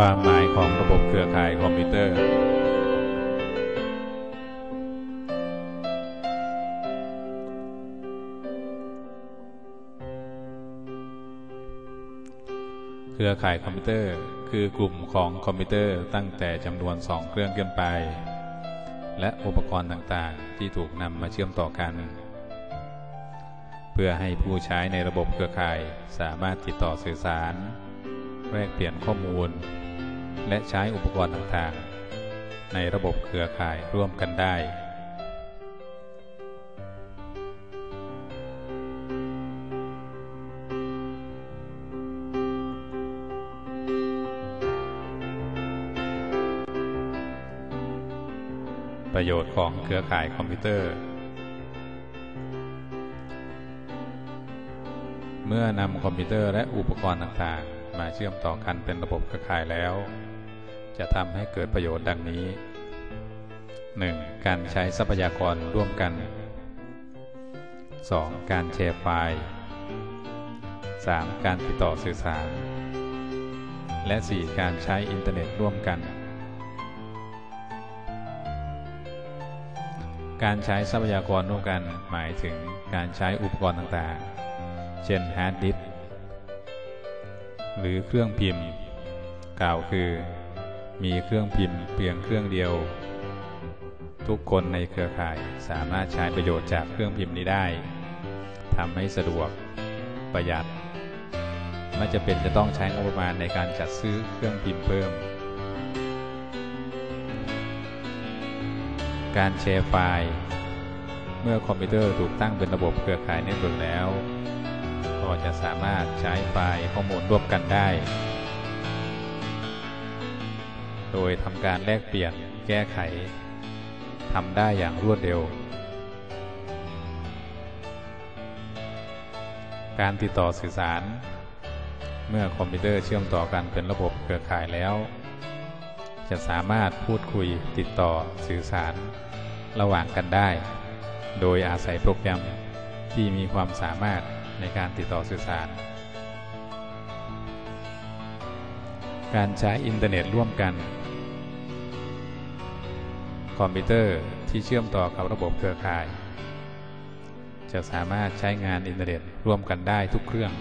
ความหมายของระบบเครือข่ายคอมพิวเตอร์ เครือข่ายคอมพิวเตอร์คือกลุ่มของคอมพิวเตอร์ตั้งแต่จำนวน 2 เครื่องขึ้นไป และอุปกรณ์ต่างๆ ที่ถูกนำมาเชื่อมต่อกัน เพื่อให้ผู้ใช้ในระบบเครือข่ายสามารถติดต่อสื่อสารแลกเปลี่ยนข้อมูล และใช้อุปกรณ์ต่างๆ ในระบบเครือข่ายร่วมกันได้ ประโยชน์ของเครือข่ายคอมพิวเตอร์เมื่อนำคอมพิวเตอร์และอุปกรณ์ต่างๆ มาเชื่อมต่อกันเป็นระบบเครือข่ายแล้ว จะทำให้เกิดประโยชน์ดังนี้ 1. การใช้ทรัพยากรร่วมกัน 2. การแชร์ไฟล์ 3. การติดต่อสื่อสาร และ 4. การใช้อินเทอร์เน็ตร่วมกัน การใช้ทรัพยากรร่วมกันหมายถึงการใช้อุปกรณ์ต่างๆ เช่นฮาร์ดดิสก์หรือเครื่องพิมพ์ กล่าวคือ มีเครื่องพิมพ์เพียงเครื่องเดียว ทุกคนในเครือข่ายสามารถใช้ประโยชน์จากเครื่องพิมพ์นี้ได้ทำให้สะดวกประหยัด ไม่จะเป็นจะต้องใช้งบประมาณในการจัดซื้อเครื่องพิมพ์เพิ่ม การแชร์ไฟล์ เมื่อคอมพิวเตอร์ถูกตั้งเป็นระบบเครือข่ายเน็ตเวิร์กแล้ว ก็จะสามารถใช้ไฟล์ข้อมูลร่วมกันได้ โดยทำการแลกเปลี่ยนแก้ไขทำได้อย่างรวดเร็ว การติดต่อสื่อสาร เมื่อคอมพิวเตอร์เชื่อมต่อกันเป็นระบบเครือข่ายแล้ว จะสามารถพูดคุยติดต่อสื่อสารระหว่างกันได้ โดยอาศัยโปรแกรมที่มีความสามารถในการติดต่อสื่อสาร การใช้อินเทอร์เน็ตร่วมกัน คอมพิวเตอร์ที่เชื่อมต่อกับระบบเครือข่าย จะสามารถใช้งานอินเทอร์เน็ตร่วมกันได้ทุกเครื่อง